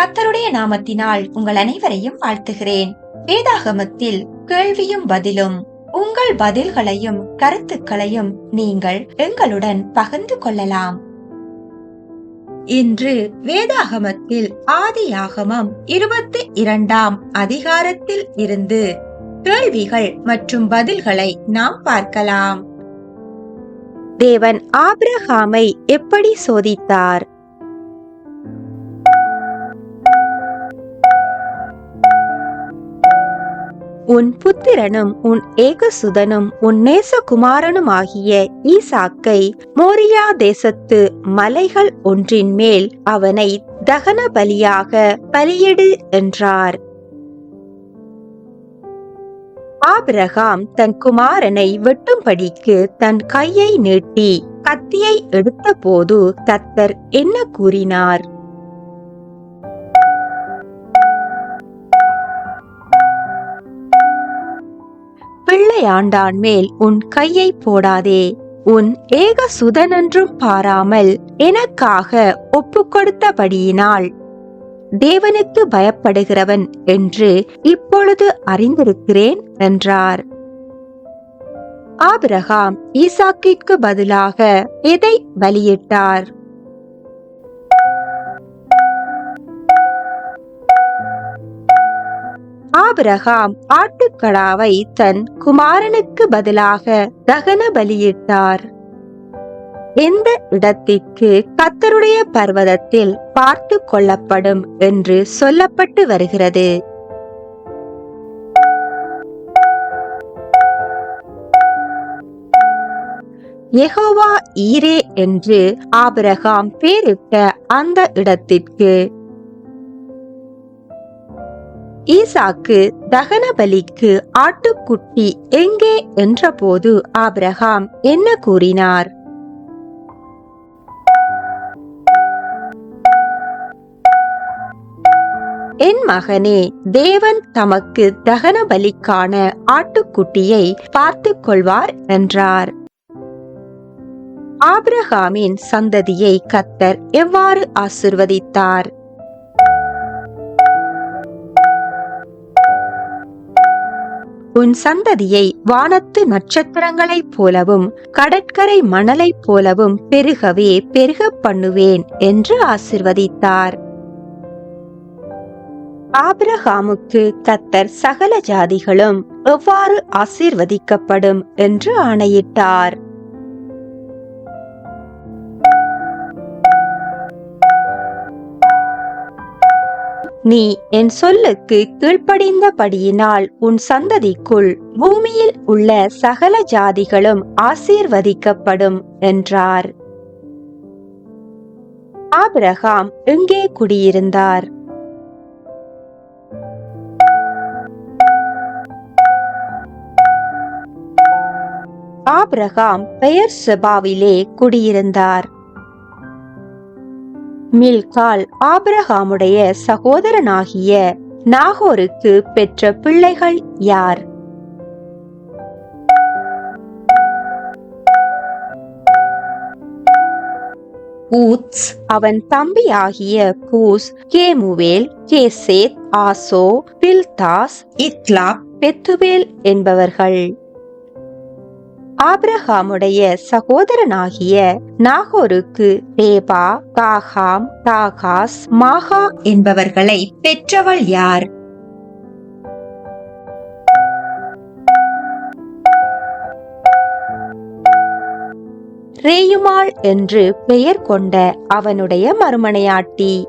கத்தருடைய நாமத்தினால் உங்கள் அனைவரையும் வாழ்த்துகிறேன். வேதாகமத்தில் கேள்வியும் பதிலும் உங்கள் பதில்களையும் கருத்துக்களையும் நீங்கள் எங்களுடன் பகிர்ந்து கொள்ளலாம். இன்று வேதாகமத்தில் ஆதியாகமம் இருபத்தி இரண்டாம் அதிகாரத்தில் இருந்து கேள்விகள் மற்றும் பதில்களை நாம் பார்க்கலாம். தேவன் ஆபிரஹாமை எப்படி சோதித்தார்? உன் புத்திரனும் உன் ஏகசுதனும் உன் நேசகுமாரனுமாகிய ஈசாக்கை மோரியா தேசத்து மலைகள் ஒன்றின் மேல் அவனை தகன பலியாக பலியிடு என்றார். ஆபிரகாம் தன் குமாரனை வெட்டும்படிக்கு தன் கையை நீட்டி கத்தியை எடுத்தபோது கத்தர் என்ன கூறினார்? ஆண்டான் மேல் உன் கையை போடாதே. உன் ஏக சுதனன்றும் பாராமல் எனக்காக ஒப்பு கொடுத்தபடியினால் தேவனுக்கு பயப்படுகிறவன் என்று இப்பொழுது அறிந்திருக்கிறேன் என்றார். ஆபிரகாம் ஈசாக்கிற்கு பதிலாக எதை பலியிட்டார்? ஆபிரகாம் ஆட்டுக்கடாவை தன் குமாரனுக்கு பதிலாக தகன பலியிட்டார். எந்த இடத்திற்கு கத்தருடைய பர்வதத்தில் பார்த்து கொள்ளப்படும் என்று சொல்லப்பட்டு வருகிறது. எகோவா ஈரே என்று ஆபிரகாம் பேரிட்ட அந்த இடத்திற்கு. ஈசாக்கு தகன பலிக்கு ஆட்டுக்குட்டி எங்கே என்றபோது ஆபிரகாம் என்ன கூறினார்? என் மகனே தேவன் தமக்கு தகன பலிக்கான ஆட்டுக்குட்டியை பார்த்து கொள்வார் என்றார். ஆபிரகாமின் சந்ததியை கத்தர் எவ்வாறு ஆசிர்வதித்தார்? உன் சந்ததியை வானத்து நட்சத்திரங்களைப் போலவும் கடற்கரை மணலைப் போலவும் பெருகவே பெருக பண்ணுவேன் என்று ஆசிர்வதித்தார். ஆபிரகாமுக்கு கத்தர் சகல ஜாதிகளும் எவ்வாறு ஆசீர்வதிக்கப்படும் என்று ஆணையிட்டார். நீ என் சொல்லுக்கு கீழ்ப்படிந்தபடியினால் உன் சந்ததிக்குள் பூமியில் உள்ள சகல ஜாதிகளும் ஆசீர்வதிக்கப்படும் என்றார். ஆபிரகாம் எங்கே குடியிருந்தார்? ஆபிரகாம் பெயர் செபாவிலே குடியிருந்தார். மில்கால் ஆபிரகாமுடைய சகோதரனாகிய நாகோருக்கு பெற்ற பிள்ளைகள் யார்? ஊத்ஸ் அவன் தம்பியாகிய Buz Kemuel Chesed Hazo Pildash Jidlaph Bethuel என்பவர்கள். ஆப்ரஹாமுடைய சகோதரனாகிய நாகோருக்கு ரேபா காகாம் தாகாஸ் மாகா என்பவர்களை பெற்றவள் யார்? ரேயுமாள் என்று பெயர் கொண்ட அவனுடைய மறுமனையாட்டி.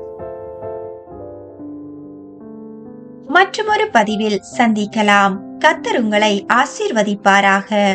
மற்றொரு பதிவில் சந்திக்கலாம். கத்தர் உங்களை ஆசீர்வதிப்பாராக.